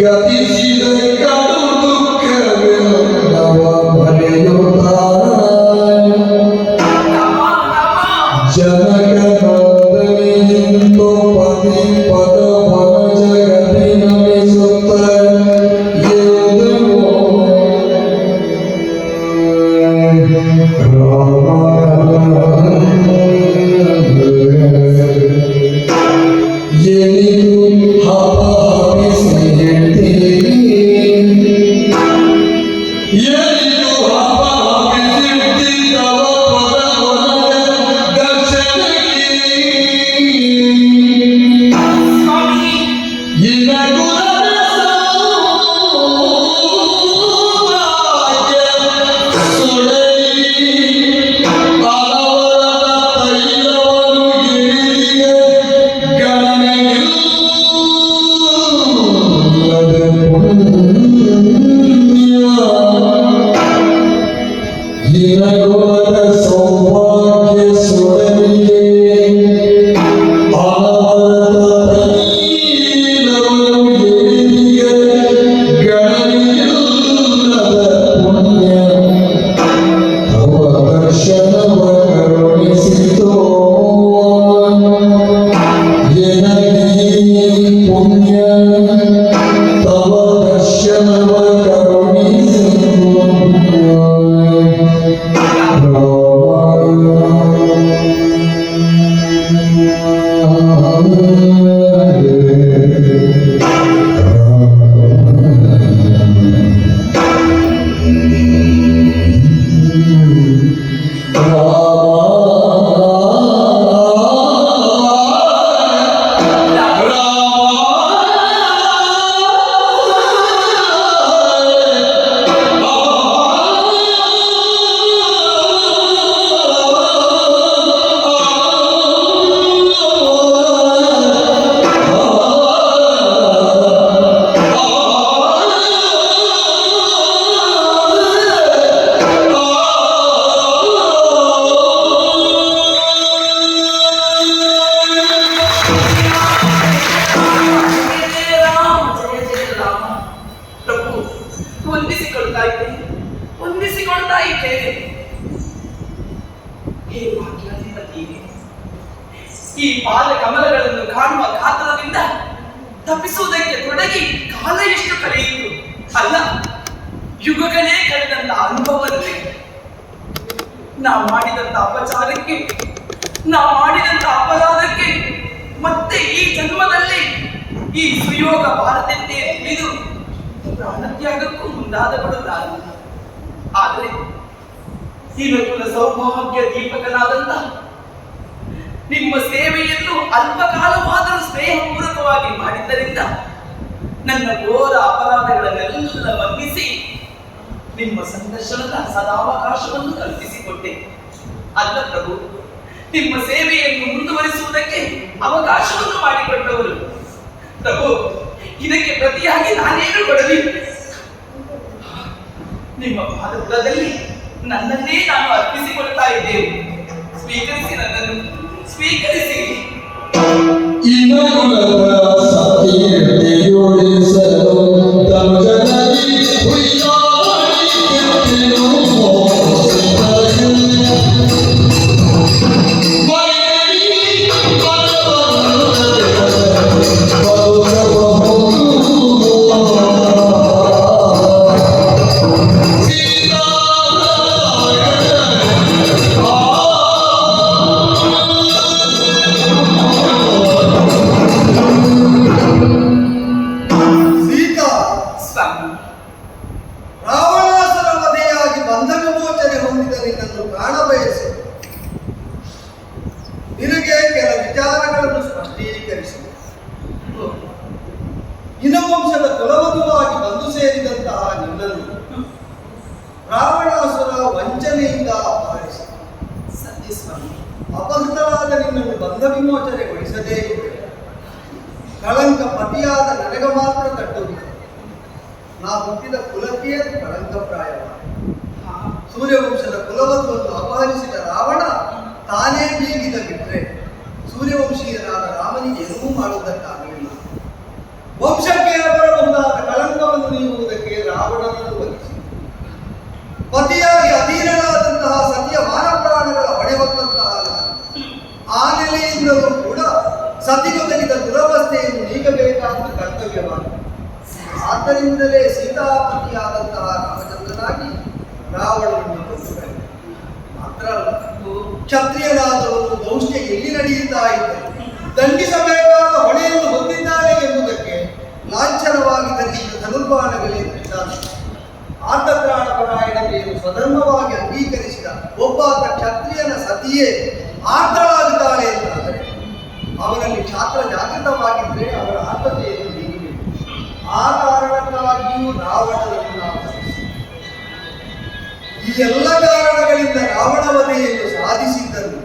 Gratis You know. ಈ ನಕುಲ ಸೌಭಾಗ್ಯ ದೀಪಕನಾದಂತ ನಿಮ್ಮ ಸೇವೆಯನ್ನು ಅಲ್ಪಕಾಲವಾದರೂ ಸ್ನೇಹಪೂರ್ವಕವಾಗಿ ಮಾಡಿದ್ದರಿಂದ ನನ್ನ ಘೋರ ಅಪರಾಧಗಳನ್ನೆಲ್ಲ ಮನ್ನಿಸಿ ನಿಮ್ಮ ಸಂದರ್ಶನದ ಸದಾವಕಾಶವನ್ನು ಕಲ್ಪಿಸಿಕೊಟ್ಟೆ. ಅಲ್ಲ ಪ್ರಭು, ನಿಮ್ಮ ಸೇವೆಯನ್ನು ಮುಂದುವರಿಸುವುದಕ್ಕೆ ಅವಕಾಶವನ್ನು ಮಾಡಿಕೊಟ್ಟವರು. ಪ್ರಭು, ಇದಕ್ಕೆ ಪ್ರತಿಯಾಗಿ ನಾನೇನು ಕೊಡಲಿ? ನಿಮ್ಮ ಭಾರತದಲ್ಲಿ ನನ್ನನ್ನೇ ನಾನು ಅರ್ಪಿಸಿಕೊಳ್ತಾ ಇದ್ದೇವೆ. ಸ್ವೀಕರಿಸಿ ನನ್ನನ್ನು ಸ್ವೀಕರಿಸಿ. ಇನ್ನೊಂದು ಅಪಹೃತವಾದ ನಿನ್ನನ್ನು ಬಂಧ ವಿಮೋಚನೆಗೊಳಿಸದೆ ಕಳಂಕ ಪತಿಯಾದ ನನಗ ಮಾತ್ರ ತಟ್ಟುವುದು ನಾ ಹುಟ್ಟಿದ ಕುಲಕ್ಕೆ ಕಳಂಕಪ್ರಾಯ ಸೂರ್ಯವಂಶದ ಕುಲವನ್ನು ಅಪಹರಿಸಿದ ರಾವಣ ತಾನೇ ಬೀಗಿದ ಬಿಟ್ಟರೆ ಸೂರ್ಯವಂಶೀಯರಾದ ರಾಮನಿಗೆ ಎಲ್ಲೂ ಮಾಡುವುದಕ್ಕಾಗಲಿಲ್ಲ. ವಂಶಕ್ಕೆ ಬರಬಹುದಾದ ಕಳಂಕವನ್ನು ನೀಡುವುದಕ್ಕೆ ರಾವಣನನ್ನು ವಹಿಸಿ ಪತಿಯಾಗಿ ಅಧೀನರಾದಂತಹ ಸತ್ಯ ಆ ನೆಲೆಯಿಂದಲೂ ಕೂಡ ಸತಿಗೊದಗಿದ ದುರವಸ್ಥೆಯನ್ನು ನೀಗಬೇಕಾದ ಕರ್ತವ್ಯವಾಗಿದೆ. ಆದ್ದರಿಂದಲೇ ಸೀತಾಪತಿಯಾದಂತಹ ರಾಮಚಂದ್ರನಾಗಿ ರಾವಣನನ್ನು ಮಾತ್ರ ಕ್ಷತ್ರಿಯರಾದವರು ದೌಷ್ಟ್ಯ ಎಲ್ಲಿ ನಡೆಯುತ್ತಾ ಇದೆ? ದಂಡಿಸಬೇಕಾದ ಹೊಣೆಯನ್ನು ಹೊಂದಿದ್ದಾರೆ ಎಂಬುದಕ್ಕೆ ಲಾಂಛನವಾಗಿ ಧರಿಸಿದ ಧನುರ್ಬಾಣಗಳೇ ನಿಧಾನ ಆತತ್ರಾಣ ಪರಾಯಣತೆಯನ್ನು ಸ್ವಧರ್ಮವಾಗಿ ಅಂಗೀಕರಿಸಿದ ಒಬ್ಬಾತ ಕ್ಷತ್ರಿಯನ ಸತಿಯೇ ಆರ್ತಳಾಗುತ್ತಾಳೆ ಅಂತಾದರೆ ಅವರಲ್ಲಿ ಕ್ಷಾತ್ರ ಜಾಗೃತವಾಗಿದ್ದರೆ ಅವರ ಆರ್ಥತೆಯನ್ನು ನೀಡಬೇಕು ಆ ಕಾರಣಕ್ಕಾಗಿಯೂ ರಾವಣನನ್ನು ನಾವು ಈ ಎಲ್ಲ ಕಾರಣಗಳಿಂದ ರಾವಣವನೆಯನ್ನು ಸಾಧಿಸಿದ್ದನ್ನು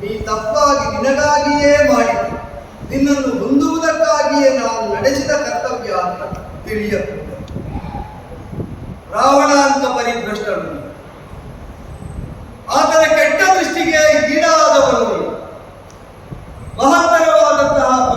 ನೀ ತಪ್ಪಾಗಿ ನಿನಗಾಗಿಯೇ ಮಾಡಿದ್ದು ನಿನ್ನನ್ನು ಹೊಂದುವುದಕ್ಕಾಗಿಯೇ ನಾವು ನಡೆಸಿದ ಕರ್ತವ್ಯ ಅಂತ ತಿಳಿಯಬಹುದು ರಾವಣ ಅಂತ ಪರಿಭ್ರಷ್ಟನು ಆತನ ಕೆಟ್ಟ ದೃಷ್ಟಿಗೆ ಈಡಾದವನು ನೀನು. ಮಹತ್ತರವಾದಂತಹ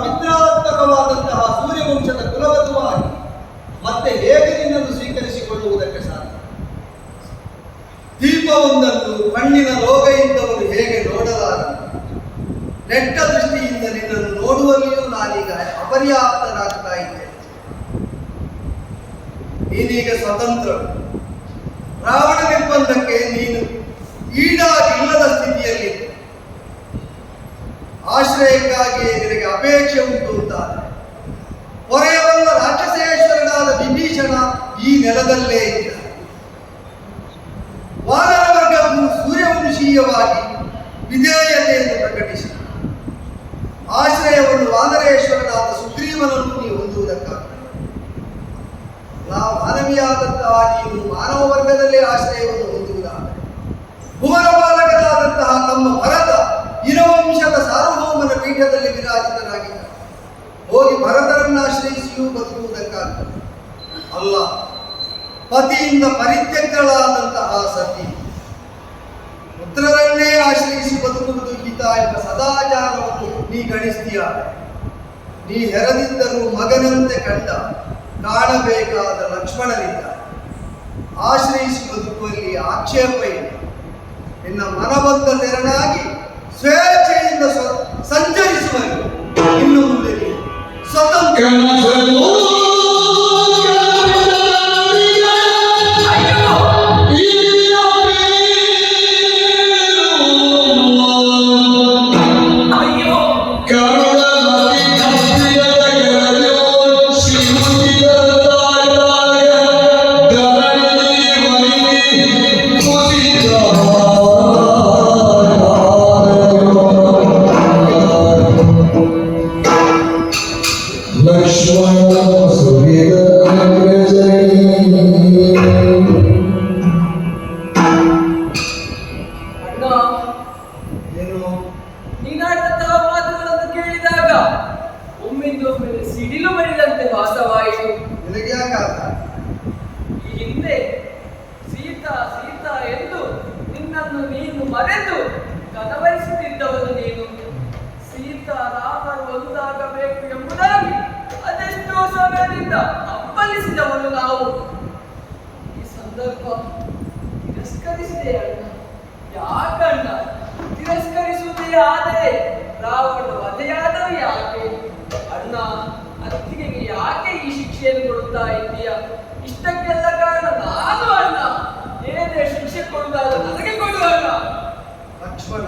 ಸುಗ್ರೀವನನ್ನು ನೀವು ಮಾನವಿಯಾದಂತಹ ನೀವು ಮಾನವ ವರ್ಗದಲ್ಲೇ ಆಶ್ರಯವನ್ನು ಹೊಂದುವುದಾದರೆ ಬಾಲಕರಾದಂತಹ ತಮ್ಮ ಭರತ ಇರವಂಶದ ಸಾರ್ವಭೌಮನ ಪೀಠದಲ್ಲಿ ವಿರಾಜಿತನಾಗಿದ್ದ. ಹೋಗಿ ಭರತರನ್ನು ಆಶ್ರಯಿಸಿಯೂ ಬದುಕುವುದಕ್ಕಾಗಿ. ಅಲ್ಲ, ಪತಿಯಿಂದ ಪರಿತ್ಯಕ್ತಳಾದಂತಹ ಸತಿ. ಪುತ್ರರನ್ನೇ ಆಶ್ರಯಿಸಿ ಬದುಕುವುದು ಹಿತ ಎಂಬ ಸದಾಚಾರವನ್ನು ನೀ ಗಣಿಸ್ತೀಯ? ನೀ ಹೆರದಿದ್ದರೂ ಮಗನಂತೆ ಕಂಡ ಕಾಣಬೇಕಾದ ಲಕ್ಷ್ಮಣನಿಂದ ಆಶ್ರಯಿಸಿ ಬದುಕುವಲ್ಲಿ ಆಕ್ಷೇಪ ಇಲ್ಲ. ನಿನ್ನ ಮನಬಂದ ತೆರನಾಗಿ ಸ್ವೇಚ್ಛೆಯಿಂದ ಸಂಚರಿಸುವ ಇನ್ನು ಮುಂದೆ ಸ್ವತಂತ್ರ ತಿರಸ್ಕರಿಸುವುದೇ ಆದರೆ ರಾವಣ ವಧೆಯಾದರೂ ಯಾಕೆ? ಅಣ್ಣ ಅತ್ತಿಗೆ ಯಾಕೆ ಈ ಶಿಕ್ಷೆಯನ್ನು ಕೊಡುತ್ತಾ ಇದ್ದೀಯ? ಇಷ್ಟಕ್ಕೆಲ್ಲ ಕಾರಣ ನಾನು ಅಣ್ಣ. ಏನೇ ಶಿಕ್ಷೆ ಕೊಡುವುದಾದ ನನಗೆ ಕೊಡುವ ಅಣ್ಣ. ಲಕ್ಷ್ಮಣ,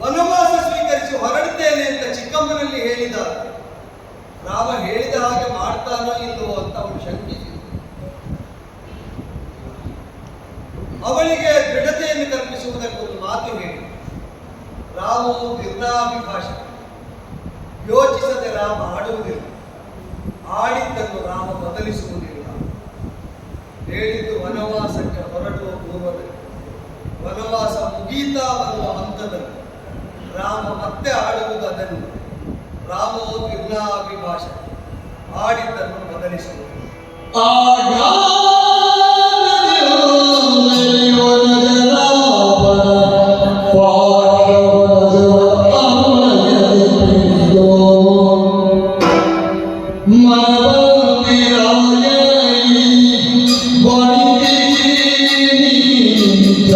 ವನವಾಸ ಸ್ವೀಕರಿಸಿ ಹೊರಡ್ತೇನೆ ಅಂತ ಚಿಕ್ಕಮ್ಮನಲ್ಲಿ ಹೇಳಿದ ರಾಮ ಹೇಳಿದ ಹಾಗೆ ಮಾಡ್ತಾನೋ ಇಲ್ಲವೋ ಅಂತ ಅವನು ಶಂಕಿಸಿದ ಅವಳಿಗೆ ದೃಢತೆಯನ್ನು ಕಲ್ಪಿಸುವುದಕ್ಕೊಂದು ಮಾತು ಹೇಳಿ. ರಾಮವು ನಿರ್ನಾಭಿಭಾಷ. ಯೋಚಿಸದೆ ರಾಮ ಆಡುವುದಿಲ್ಲ ಆಡಿದ್ದನ್ನು ರಾಮ ಬದಲಿಸುವುದಿಲ್ಲ. ಹೇಳಿದ್ದು ವನವಾಸಕ್ಕೆ ಹೊರಡುವ ಪೂರ್ವದಲ್ಲಿ ವನವಾಸ ಮುಗೀತಾ ಬರುವ ಹಂತದಲ್ಲಿ ರಾಮ ಮತ್ತೆ ಆಡುವುದು ಅದನ್ನು. ರಾಮೋ ಭಿನ್ನಾಭಿಭಾಷ ಆಡಿದ್ದನ್ನು ಬದಲಿಸುವುದು. ನೀ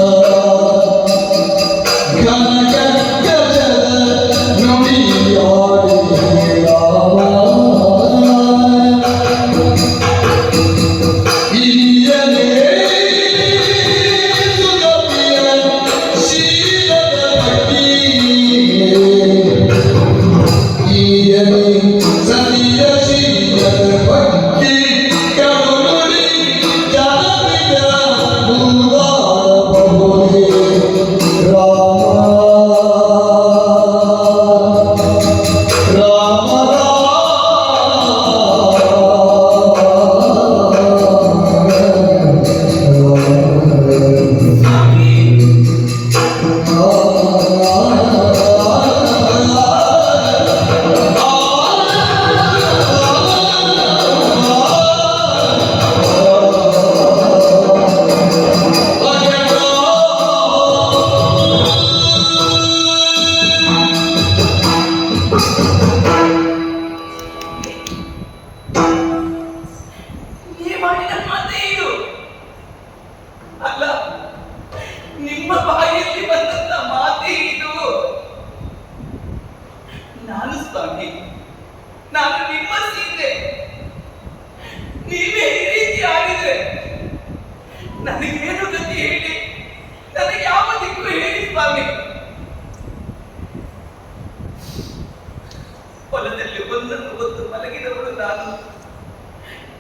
ಹೊಲದಲ್ಲಿ ಒಂದನ್ನು ಒಂದು ಮಲಗಿದವಳು ನಾನು.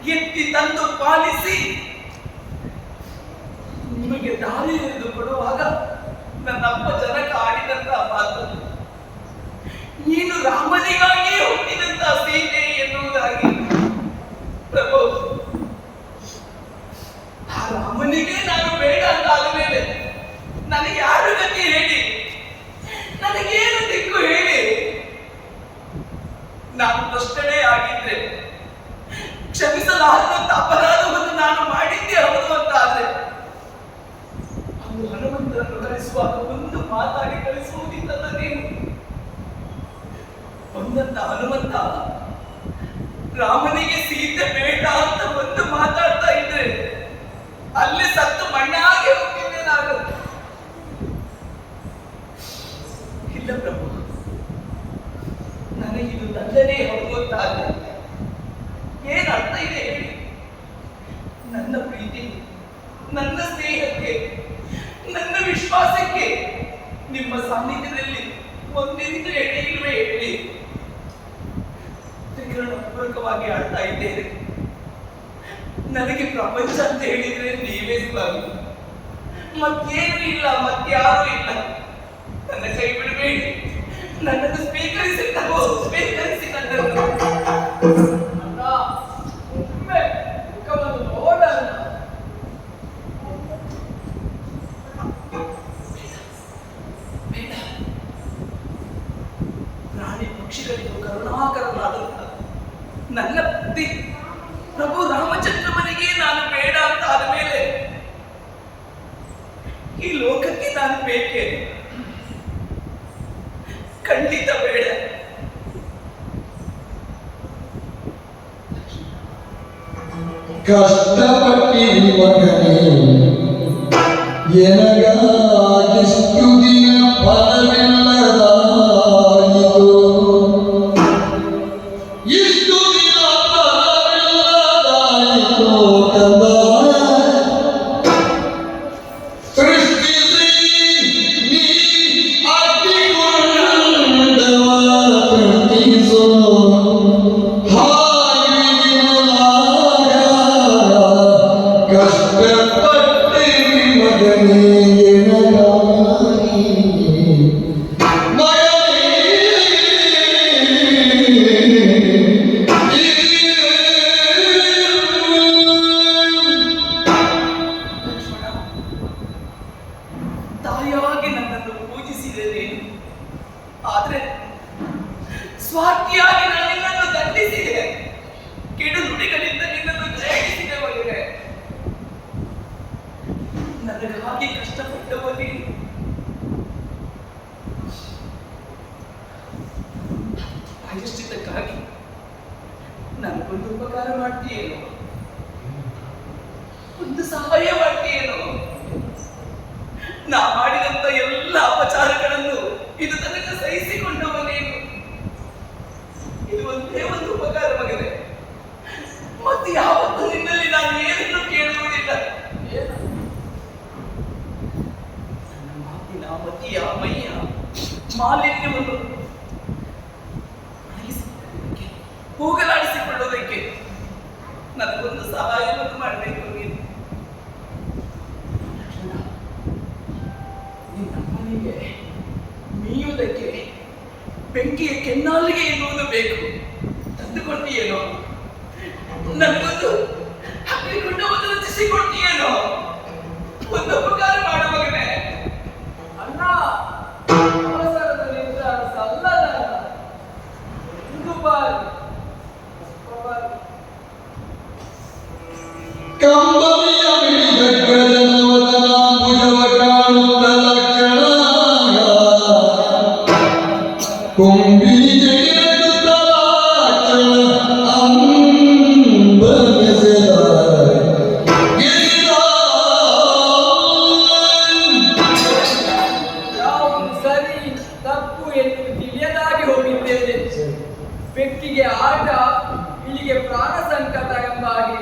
ಎತ್ತಿ ತಂದು ಪಾಲಿಸಿ. ನಿಮಗೆ ದಾರಿ ಎರೆದು ಕೊಡುವಾಗ ನನ್ನ ಅಪ್ಪ ಜನಕ ಆಡಿದಂತ ಮಾತು. ನೀನು ರಾಮನಿಗಾಗಿ ಹುಟ್ಟಿದಂತ ಸೀತೆ ಎನ್ನುವುದಾಗಿ. ಪ್ರಭು, ಆ ರಾಮನಿಗೆ ನಾನು ಬೇಡ ಅಂತ ಆದಮೇಲೆ ನನಗೆ ನಾನು ಪ್ರಶ್ನೆ ಆಗಿದ್ರೆ ಕ್ಷಮಿಸಲಾರದಂತ ಅಪರಾಧವನ್ನು ನಾನು ಮಾಡಿದ್ದೆ ಹೌದು ಅಂತ ಆದ್ರೆ ಅವನು ಹನುಮಂತರನ್ನು ಕಳಿಸುವಾಗ ಒಂದು ಮಾತಾಡಿ ಕಳಿಸುವುದಿಲ್ಲಲ್ಲ ನೀನು ಒಂದಂತ ಹನುಮಂತ, ರಾಮನಿಗೆ ಸೀತೆ ಬೇಡ ಅಂತ ಒಂದು ಮಾತಾಡ್ತಾ ಇದ್ರೆ, ಅಲ್ಲಿ ಸತ್ತು ಮಣ್ಣಾಗಿ ಹೋಗಿದ್ದೆ ನಾನು ಇಲ್ಲ ಪ್ರಭು ನನಗಿದು ತಂದನೇ ಹೌದು ಏನ್ ಅರ್ಥ ಇದೆ ಹೇಳಿ? ನನ್ನ ಪ್ರೀತಿ, ನನ್ನ ಸ್ನೇಹಕ್ಕೆ, ನನ್ನ ವಿಶ್ವಾಸಕ್ಕೆ ನಿಮ್ಮ ಸಾನ್ನಿಧ್ಯದಲ್ಲಿ ಒಂದಿನಿಂದ ಎಡೆ ಇಲ್ವೇ ಹೇಳಿ. ಪೂರ್ವಕವಾಗಿ ಆಡ್ತಾ ಇದ್ದೇನೆ. ನನಗೆ ಪ್ರಪಂಚ ಅಂತ ಹೇಳಿದ್ರೆ ನೀವೇ ಸ್ವಾಮಿ. ಮತ್ತೇನು ಇಲ್ಲ ಮತ್ಯಾರು ಇಲ್ಲ. ನನ್ನ ಕೈ ಬಿಡಬೇಡಿ. ನನ್ನನ್ನು ಸ್ವೀಕರಿಸಿ ನಾವು ಅದರ ಹಾಗೆ ಕಷ್ಟಪಟ್ಟವನೇ ಬೆಂಕಿಯ ಕೆನ್ನಾಲಿಗೆ ಎನ್ನುವುದು ಬೇಕು. ತಂದುಕೊಂಡಿಯೇನೋ ನನಗೊಂದು ಬೆಕ್ಕಿಗೆ ಆಟ ಇಲ್ಲಿಗೆ ಪ್ರಾಣ ಸಂಕಟ ಎಂಬ ಹಾಗೆ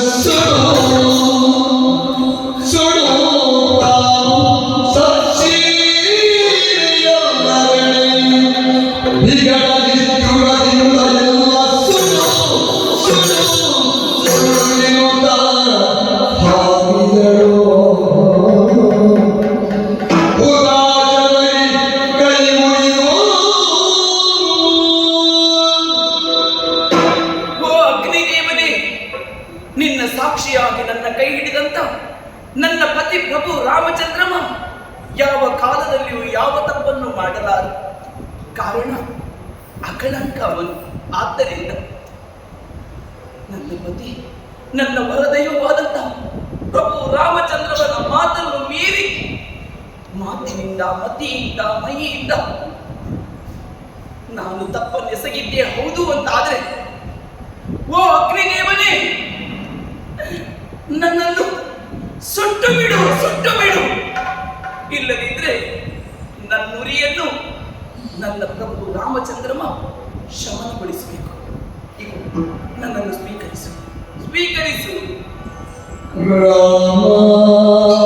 so ರಾಮಚಂದ್ರವರ ಮಾತನ್ನು ಮೀರಿ ಮಾತಿನಿಂದ ಮತಿಯಿಂದ ಮೈಯಿಂದ ನಾನು ತಪ್ಪನ್ನೆಸಗಿದ್ದೆ ಹೌದು ಅಂತಾದ್ರೆ, ಓ ಅಗ್ನಿದೇವನೇ, ನನ್ನನ್ನು ಸುಟ್ಟು ಬಿಡು ಸುಟ್ಟು ಬಿಡು. ಇಲ್ಲದಿದ್ರೆ ನನ್ನುರಿಯನ್ನು ನನ್ನ ಪ್ರಭು ರಾಮಚಂದ್ರಮ ಶಮನಗೊಳಿಸಬೇಕು. ನನ್ನನ್ನು ಸ್ವೀಕರಿಸು. ಸ್ವೀಕರಿಸು. Rama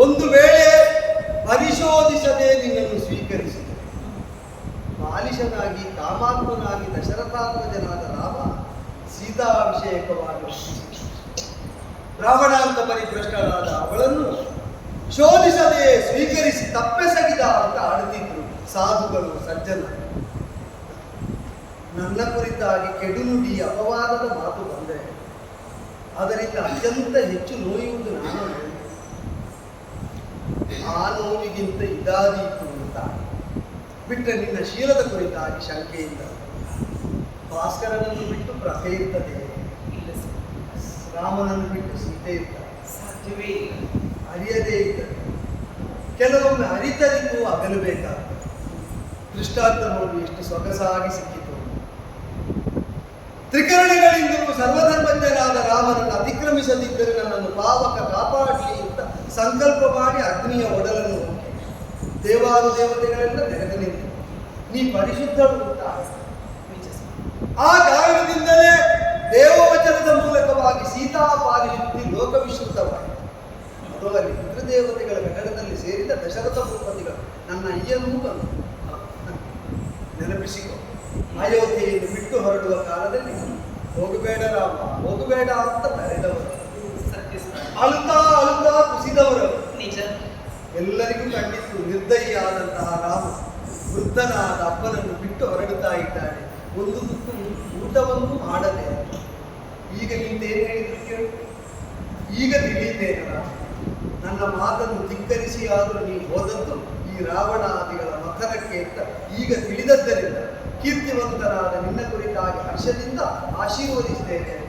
ಒಂದು ವೇಳೆ ಪರಿಶೋಧಿಸದೆ ನಿನ್ನನ್ನು ಸ್ವೀಕರಿಸಿದೆ. ಬಾಲಿಶನಾಗಿ, ಕಾಮಾತ್ಮನಾಗಿ, ದಶರಥಾತ್ಮಜನಾದ ರಾಮ ಸೀತಾಭಿಷೇಕವಾಗಿ ರಾವಣ ಅಂತ ಪರಿಭ್ರಷ್ಟರಾದ ಅವಳನ್ನು ಶೋಧಿಸದೆ ಸ್ವೀಕರಿಸಿ ತಪ್ಪೆಸಗಿದ ಅಂತ ಆಡುತ್ತಿದ್ರು ಸಾಧುಗಳು, ಸಜ್ಜನ. ನನ್ನ ಕುರಿತಾಗಿ ಕೆಡುನುಡಿ ಅಪವಾದದ ಮಾತು ಬಂದರೆ ಅದರಿಂದ ಅತ್ಯಂತ ಹೆಚ್ಚು ನೋಯುವುದು ನಾನು. ಆ ನೋವಿಗಿಂತ ಇದಾದೀತು ಅಂತ. ಬಿಟ್ಟರೆ ನಿನ್ನ ಶೀಲದ ಕುರಿತಾಗಿ ಶಂಕೆಯಿಂದ ಭಾಸ್ಕರನನ್ನು ಬಿಟ್ಟು ಪ್ರಭೆ ಇರ್ತದೆ. ರಾಮನನ್ನು ಬಿಟ್ಟು ಸೀತೆ ಇರ್ತದೆ ಸಾಧ್ಯವೇ ಇಲ್ಲ. ಅರಿಯದೇ ಇರ್ತದೆ ಕೆಲವೊಮ್ಮೆ ಅರಿತರಿಗೂ ಅಗಲಬೇಕಾಗ್ತದೆ ದೃಷ್ಟಾಂತ ನೋಡಿ ಎಷ್ಟು ಸೊಗಸಾಗಿ ಸಿಕ್ಕಿತು. ತ್ರಿಕರಣಗಳಿಂದಲೂ ಸರ್ವಧರ್ಮಜ್ಞರಾದ ರಾಮನನ್ನು ಅತಿಕ್ರಮಿಸದಿದ್ದರೆ ನನ್ನನ್ನು ಪಾವಕ ಕಾಪಾಡಲಿ ಅಂತ ಸಂಕಲ್ಪ ಮಾಡಿ ಅಗ್ನಿಯ ಒಡಲನ್ನು ದೇವಾದ ದೇವತೆಗಳೆಲ್ಲ ನೆನೆದು ನಿಂತು ನೀ ಪರಿಶುದ್ಧಳು ಅಂತ. ಆ ಕಾರಣದಿಂದಲೇ ದೇವವಚನದ ಮೂಲಕವಾಗಿ ಸೀತಾ ಪಾರಿಶುದ್ಧಿ ಲೋಕವಿಶ್ರುತವಾಯಿತು ಅದು ಇಂದ್ರದೇವತೆಗಳ ಘಟಕದಲ್ಲಿ ಸೇರಿದ ದಶರಥ ಭೂಪತಿಗಳು ನನ್ನ ಅಯ್ಯನೂ ಬಂದು ನೆನಪಿಸಿಕೊ, ಅಯೋಧ್ಯೆಯನ್ನು ಬಿಟ್ಟು ಹೊರಡುವ ಕಾಲದಲ್ಲಿ ಹೋಗಬೇಡ ರಾಮ, ಹೋಗಬೇಡ ಅಂತ ಸರ್. ಅಳುತ್ತಾ ಅಳುತ್ತಾ ಕುಸಿದವರು. ನಿಜ. ಎಲ್ಲರಿಗೂ ಕಂಡಿತ್ತು ನಿರ್ದಯಿಯಾದಂತಹ ರಾಮ ವೃದ್ಧನಾದ ಅಪ್ಪನನ್ನು ಬಿಟ್ಟು ಹೊರಡುತ್ತಾ ಇದ್ದಾನೆ. ಒಂದು ತುತ್ತು ಊಟವನ್ನು ಮಾಡದೆ. ಈಗ ನಿಂತೇನು ಹೇಳಿದ್ರು ಕೇಳು. ಈಗ ತಿಳಿಯುತ್ತೇನೆ ನನ್ನ ಮಾತನ್ನು ಧಿಕ್ಕರಿಸಿ ಆದರೂ ನೀವು ಹೋದದ್ದು ಈ ರಾವಣಾದಿಗಳ ಮಕರಕ್ಕೆ ಅಂತ ಈಗ ತಿಳಿದದ್ದರಿಂದ ಕೀರ್ತಿವಂತರಾದ ನಿನ್ನ ಕುರಿತಾಗಿ ಹರ್ಷದಿಂದ ಸರ್.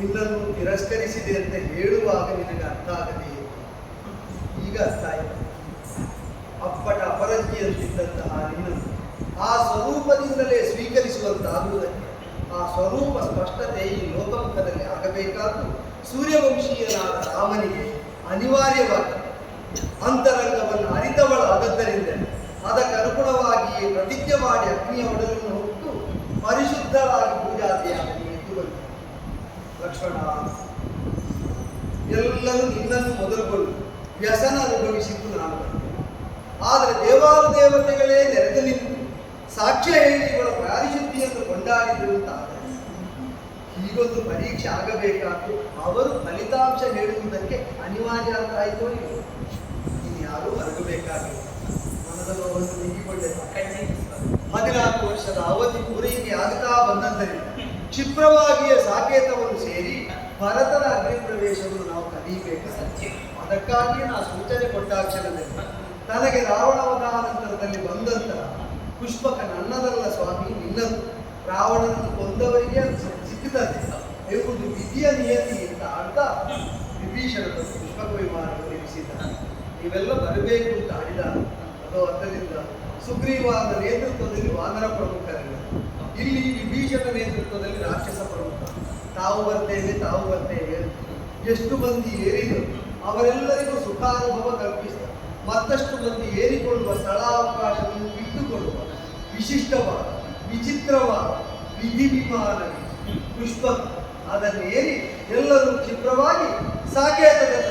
ನಿನ್ನನ್ನು ತಿರಸ್ಕರಿಸಿದೆ ಅಂತ ಹೇಳುವಾಗ ನಿನಗೆ ಅರ್ಥ ಆಗದೆ ಈಗ ಅರ್ಥ ಆಯಿತು. ಅಪ್ಪಟ ಅಪರಂಜಿಯಂತಿದ್ದಂತಹ ನಿನ್ನನ್ನು ಆ ಸ್ವರೂಪದಿಂದಲೇ ಸ್ವೀಕರಿಸುವಂತಾಗುವುದಕ್ಕೆ ಆ ಸ್ವರೂಪ ಸ್ಪಷ್ಟತೆ ಈ ಲೋಕಮುಖದಲ್ಲಿ ಆಗಬೇಕಾದ್ದು ಸೂರ್ಯವಂಶೀಯನಾದ ರಾಮನಿಗೆ ಅನಿವಾರ್ಯವಾಗಿ ಅಂತರಂಗವನ್ನು ಅರಿತವಳಾದದ್ದರಿಂದ ಅದಕ್ಕೆ ಅನುಗುಣವಾಗಿ ಪ್ರತಿಜ್ಞೆ ಮಾಡಿ ಅಗ್ನಿಯ ಒಡಲನ್ನು ಹೊತ್ತು ಪರಿಶುದ್ಧವಾಗಿ ಪೂಜಾದಿಯಾಗಲಿ ಎಂದು ಬಂದ ಲಕ್ಷ್ಮಣ ಎಲ್ಲರೂ ನಿನ್ನನ್ನು ಮೊದಲುಗೊಂಡು ವ್ಯಸನ ಅನುಭವಿಸಿದ್ದು ನಾನು. ಆದರೆ ದೇವಾನು ದೇವತೆಗಳೇ ನೆರೆದು ನಿಂತು ಸಾಕ್ಷ್ಯ ಹೇಳಿ ಇವಳ ಪಾರಿಶುದ್ಧಿಯನ್ನು ಕೊಂಡಾಡಿದರು ಹೀಗೊಂದು ಪರೀಕ್ಷೆ ಆಗಬೇಕಾದ್ರು ಅವರು ಫಲಿತಾಂಶ ಹೇಳುವುದಕ್ಕೆ ಅನಿವಾರ್ಯ ಅಂತ ಆಯಿತೋ ಇನ್ಯಾರೂ ಮರಗಬೇಕಾಗಿಲ್ಲ ಮನದಲ್ಲಿ ಅವರನ್ನು ಸರ್. ಹದಿನಾಲ್ಕು ವರ್ಷದ ಅವಧಿ ಪೂರೈಕೆ ಆಗ್ತಾ ಬಂದಂದರಿಂದ ಕ್ಷಿಪ್ರವಾಗಿಯೇ ಸಾಕೇತವನ್ನು ಸೇರಿ ಭರತನ ಅಗ್ನಿ ಪ್ರವೇಶವನ್ನು ನಾವು ಕಲಿಯಬೇಕು ಸತ್ಯ. ಅದಕ್ಕಾಗಿಯೇ ನಾ ಸೂಚನೆ ಕೊಟ್ಟಾಕ್ಷರದಲ್ಲಿ ತನಗೆ ರಾವಣವಧಾನಂತರದಲ್ಲಿ ಬಂದಂತಹ ಪುಷ್ಪಕ ನನ್ನದಲ್ಲ ಸ್ವಾಮಿ, ನಿನ್ನದು. ರಾವಣನನ್ನು ಕೊಂದವರಿಗೆ ಸಿಕ್ಕಿದಂತೆ. ಎಂಬುದು ವಿಧಿಯ ನಿಯತಿ ಅಂತ ಅರ್ಥ ವಿಭೀಷಣದ ಪುಷ್ಪಕ ವಿಮಾನವನ್ನು ನಿರ್ಮಿಸಿದ ನೀವೆಲ್ಲ ಬರಬೇಕು ಅಂತ ಆಡಿದ ಅದು ಅರ್ಥದಿಂದ ಸುಗ್ರೀವಾದ ನೇತೃತ್ವದಲ್ಲಿ ವಾನರ ಪ್ರಮುಖರಿಲ್ಲ ಇಲ್ಲಿ ವಿಭೀಷಣ ನೇತೃತ್ವದಲ್ಲಿ ರಾಕ್ಷಸ ಪರ್ವತ ತಾವು ಬರ್ತೇವೆ ತಾವು ಬರ್ತೇವೆ ಎಷ್ಟು ಮಂದಿ ಏರಿದರು ಅವರೆಲ್ಲರಿಗೂ ಸುಖಾನುಭವ ಕಲ್ಪಿಸಿದ ಮತ್ತಷ್ಟು ಮಂದಿ ಏರಿಕೊಳ್ಳುವ ಸ್ಥಳಾವಕಾಶವನ್ನು ಇಟ್ಟುಕೊಳ್ಳುವ ವಿಶಿಷ್ಟವಾದ, ವಿಚಿತ್ರವಾದ ವಿಧಿ ವಿಮಾನ ಪುಷ್ಪ ಅದನ್ನು ಏರಿ ಎಲ್ಲರೂ ಕ್ಷಿಪ್ರವಾಗಿ ಸಾಕೇತದಲ್ಲಿ